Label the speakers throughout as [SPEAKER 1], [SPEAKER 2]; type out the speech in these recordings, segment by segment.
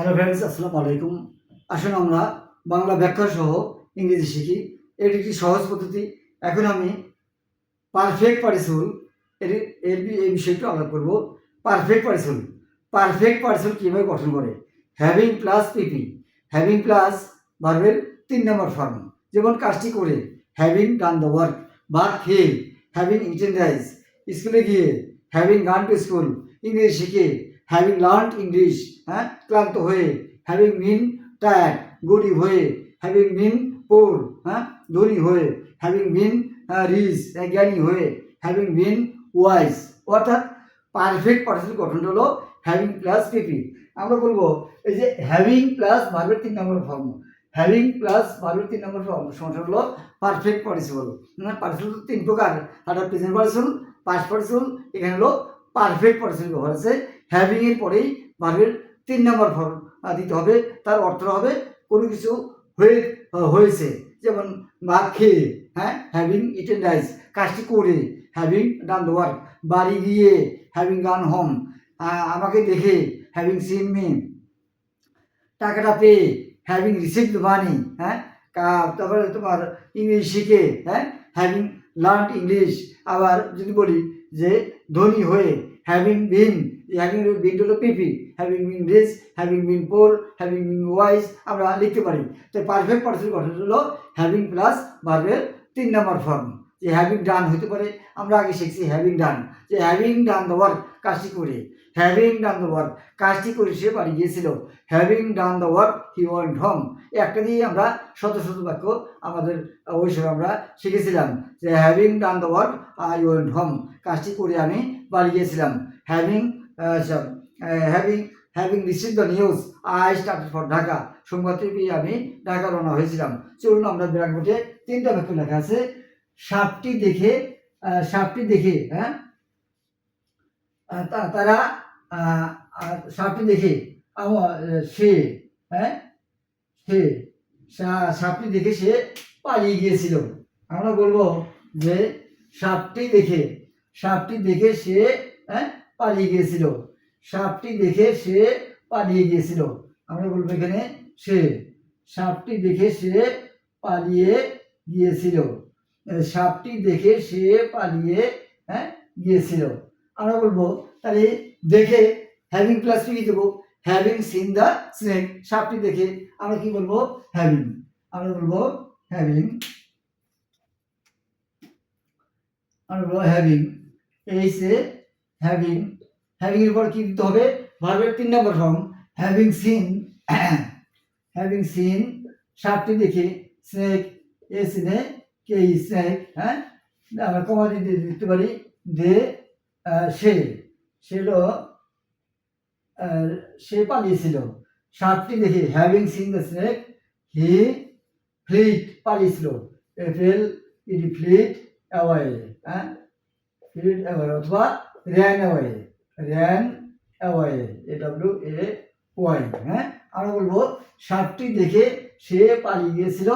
[SPEAKER 1] Hello friends আসসালামু আলাইকুম। আসুন আমরা বাংলা ব্যাখ্যা সহ ইংরেজি শিখি। এটি একটি সহজ পদ্ধতি। এখন আমি পারফেক্ট পার্সুল এর এর এই বিষয়টি আলাপ করব। পারফেক্ট পার্সুল পারফেক্ট পার্সুল কীভাবে গঠন করে? Having plus PP having plus ভার্বের তিন নম্বর ফর্ম যেমন কাজটি করে হ্যাভিং ডান দ্য ওয়ার্ক বা খেয়ে হ্যাভিং ইটেন রাইস স্কুলে গিয়ে হ্যাভিং গান টু স্কুল ইংরেজি শিখে হ্যাভিং লার্নড ইংলিশ হ্যাঁ? ক্লান্ত হয়ে। হ্যাভিং মিন টায়ার্ড গরিব হয়ে। হ্যাভিং মিন পোর হ্যাঁ? ধনী হয়ে। হ্যাভিং মিন রিচ জ্ঞানী হয়ে। হ্যাভিং মিন ওয়াইজ অর্থাৎ পারফেক্ট পার্সেল গঠন হলো হ্যাভিং প্লাস পিপি আমরা বলব, এই যে হ্যাভিং প্লাস ভার্বের তিন নম্বর ফর্ম হ্যাভিং প্লাস ভার্বের তিন নম্বর ফর্ম সমস্যা হলো পারফেক্ট পার্টিসিপল মানে তিন প্রকার। একটা প্রেজেন্ট পার্সন পাস্ট পার্সন এখানে হলো পারফেক্ট পার্টিসিপল ব্যবহার আছে। হ্যাভিং এর পরেই ভার্বের তিন নম্বর ফর্ম দিতে হবে। তার অর্থ হবে কোনো কিছু হয়ে হয়েছে। যেমন ভাত খেয়ে হ্যাঁ? হ্যাভিং ইটেন রাইস কাজটি করে। হ্যাভিং ডান দ্য ওয়ার্ক বাড়ি গিয়ে হ্যাভিং গান হোম আমাকে দেখে হ্যাভিং সিন মি টাকাটা পেয়ে হ্যাভিং রিসিভড মানি হ্যাঁ? তারপরে তোমার ইংলিশ শিখে হ্যাঁ? হ্যাভিং লার্ন ইংলিশ আবার যদি বলি যে ধনী হয়ে হ্যাভিং বিন হ্যাভিং বিন হলো PP having been rich having been poor having been wise আমরা লিখতে পারি। তো পারফেক্ট পার্সেন্ট গঠন হলো হ্যাভিং প্লাস ভার্বের তিন নম্বর ফর্ম যে হ্যাভিং ডান হতে পারে, আমরা আগে শিখছি হ্যাভিং ডান যে হ্যাভিং ডান দ্য ওয়ার্ক কাজটি করে। হ্যাভিং ডান দ্য ওয়ার্ক কাজটি করে সে বাড়ি গিয়েছিল। Having done the work he went home একটা দিয়ে আমরা শত শত বাক্য আমাদের ওই সময় আমরা শিখেছিলাম যে having done the work I went home কাজটি করে আমি বাড়ি গিয়েছিলাম। Having having having receive the news I start for Dhaka সংবাদটি পেয়ে আমি ঢাকা রওনা হয়েছিলাম। চলুন আমরা ব্ল্যাকবোর্ডে তিনটা বাক্য লেখা আছে। সাপটি দেখে সাপটি দেখে হ্যাঁ? তারা সাপটি দেখে। সে হ্যাঁ? সা- সাপটি দেখে সে পালিয়ে গিয়েছিল। আমরা বলব যে সাপটি দেখে সাপটি দেখে সে হ্যাঁ? পালিয়ে গিয়েছিল। সাপটি দেখে সে পালিয়ে গিয়েছিল। আমরা বলব এখানে সে, সাপটি দেখে সে পালিয়ে গিয়েছিল। সাপটি দেখে সে পালিয়ে হ্যাঁ? গিয়েছিল। আমরা বলব, তাহলে দেখে হ্যাভিং প্লাস কি দেবো। হ্যাভিং সিন দ্য স্নেক সাপটি দেখে আমরা কি বলব? হ্যাভিং আমরা বলব হ্যাভিং আমরা বলব having H A having having এর পর কি দিতে হবে? ভার্বের তিন নম্বর form having seen having seen সাপটি দেখে স্নেক এ সিনে কে স্নেক হ্যাঁ? আমরা কমা দিতে দিতে পারি দে সে ছিল সে পালিয়েছিল। সাপটি দেখে having seen the snake he fleet পালিয়েছিল। F L ED fleet away হ্যাঁ? ফ্লিট অ্যাওয়ে অথবা ran away ran away A W A Y হ্যাঁ? আমরা বলব সাপটি দেখে সে পালিয়ে গিয়েছিল।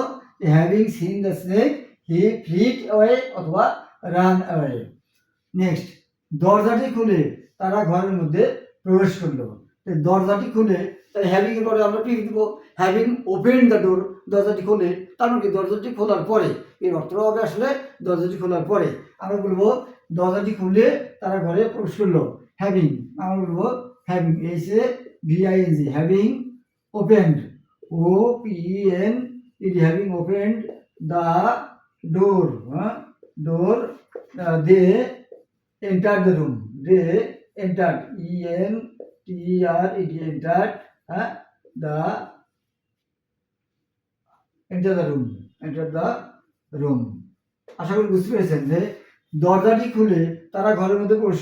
[SPEAKER 1] Having seen the snake he fleet away অথবা রান অ্যাওয়ে নেক্সট দরজাটি খুলে তারা ঘরের মধ্যে প্রবেশ করল। দরজাটি খুলে তাই হ্যাভিং এর পরে আমরা কি দিব হ্যাভিং ওপেন দ্য ডোর দরজাটি খুলে। তার কি দরজাটি খোলার পরে, এর অর্থ হবে আসলে দরজাটি খোলার পরে। আমরা বলব, দরজাটি খুলে তারা ঘরে প্রবেশ করল। হ্যাভিং আমরা বলব having H A V I N G having opened O P N E D having opened the door হ্যাঁ? Door they the room. They entered. E N T E R E D entered uh, the enter the room. Enter the room. আশা করি বুঝতে পেরেছেন যে দরজাটি খুলে তারা ঘরের মধ্যে প্রবেশ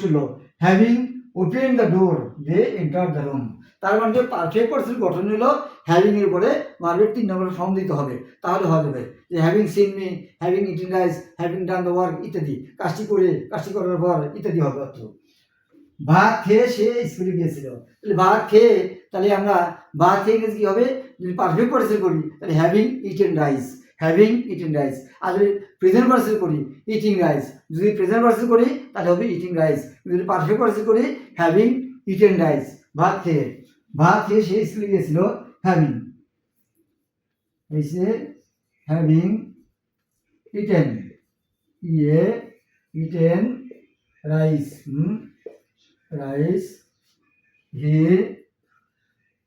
[SPEAKER 1] having open the door they enter the room তার মানে পারফেক্ট পার্সন গঠন হলো হ্যাভিং এর পরে ভার্বের তিন নম্বর ফর্ম দিতে হবে। তাহলে হয়ে যাবে যে having seen me having eaten rice having done the work ইত্যাদি। কাজটি করে, কাজটি করার পর ইত্যাদি হবে অর্থ। ভাত খেয়ে সে স্কুলে গিয়েছিল। তাহলে ভাত খেয়ে, তাহলে আমরা ভাত খেয়ে গেছে কী হবে? যদি পারফেক্ট পার্সেল করি, তাহলে having eaten rice having eating rice আর প্রেজেন্ট পার্সেল করি ইটিং রাইস যদি প্রেজেন্ট পার্সেল করি, তাহলে হবে ইটিং রাইস যদি পারফেক্ট পার্সেল করি হ্যাভিং ইটেন রাইস ভাত খেয়ে। ভাত খেয়ে সে স্কুলে গিয়েছিল হ্যাভিং এসে হ্যাভিং ইটেন ইয়ে eaten rice rice he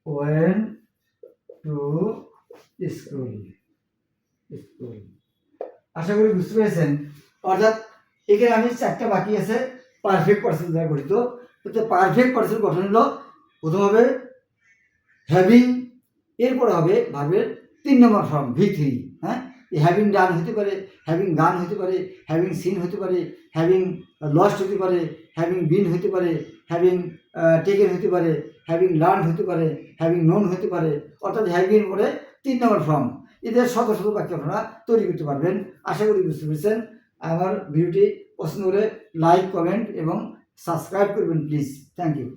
[SPEAKER 1] went to school school আশা করি বুঝতে পেরেছেন। অর্থাৎ এখানে আমি চারটা বাকি আছে পারফেক্ট পার্সেল দ্বারা গঠিত তো পারফেক্ট পার্সেল গঠন হলো, প্রথম হবে হ্যাভিং এরপরে হবে ভার্বের তিন নম্বর ফর্ম ভি থ্রি হ্যাঁ? হ্যাভিং ডান হতে পারে হ্যাভিং গান হতে পারে হ্যাভিং সিন হতে পারে হ্যাভিং লস্ট হতে পারে হ্যাভিং বিন হতে পারে হ্যাভিং টেকেন হতে পারে হ্যাভিং লার্ন হতে পারে হ্যাভিং নোন হতে পারে, অর্থাৎ হ্যাভিং পরে তিন নম্বর ফর্ম এদের শত শত বাক্য আপনারা তৈরি করতে পারবেন। আশা করি বুঝতে পেরেছেন। আমার ভিডিওটি পছন্দ হলে লাইক কমেন্ট এবং সাবস্ক্রাইব করবেন প্লিজ থ্যাংক ইউ